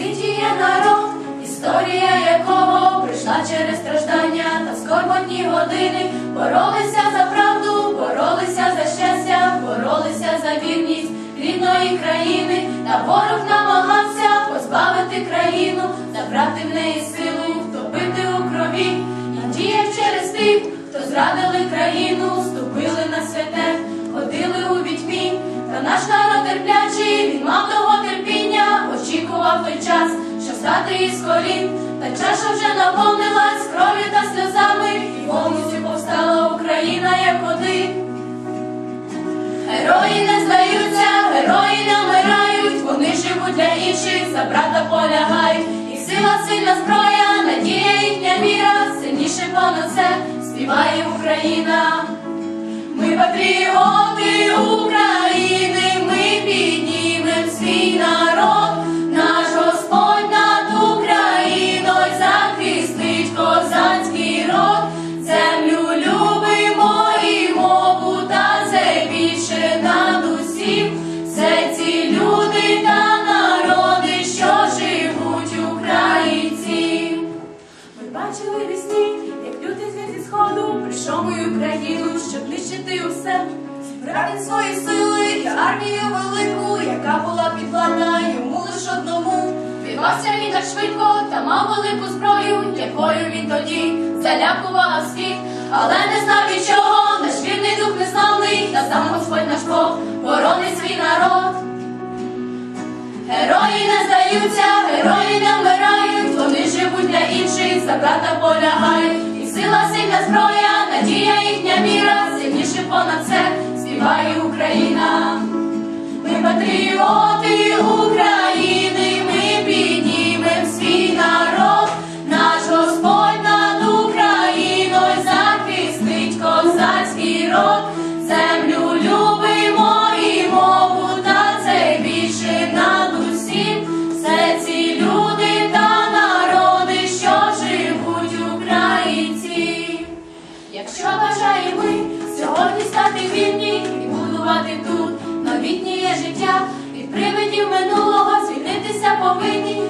світі є народ, історія якого прийшла через страждання та скорботні години, боролися за правду, боролися за щастя, боролися за вірність рідної країни, та ворог намагався позбавити країну, забрати в неї силу, втопити у крові і діяв через тих, хто зрадили країну. Мав того терпіння, очікував той час, щоб стати із колін, та чаша вже наповнилась кров'ю та сльозами, і повністю повстала Україна як один. Герої не здаються, герої не вмирають, вони живуть для інших, за брата полягають. Їх сила сильна зброя, надія їхня віра, сильніше понад все співає Україна. Ми патріоти України, свій народ, наш Господь над Україною захистить козацький род, землю любимо і мову, над усім. Це ці люди та народи, що живуть українці. Ми бачили вісні, як звір зі сходу прийшов мою країну, щоб нищити усе. Зібрати свої сили і армію велику, яка була підвладна йому лиш одному. Відвався він так швидко та мав велику зброю, якою він тоді залякував світ, але не знав від чого, наш вірний дух неславний, та сам Господь наш Бог боронить свій народ. Герої не здаються, герої не вмирають, вони живуть для інших, за брата полягають. І сила сильна зброя, надія їхня віра, сильніше понад все співає Україна. Ми патріоти України, ми піднімем свій народ, наш Господь над Україною захистить козацький род, землю любимо і мову, та це більше над усім. Все ці люди та народи, що живуть українці. Якщо бажаємо ми сьогодні стати вільні і будувати тут новітнє життя, від привидів минулого звільнитися повинні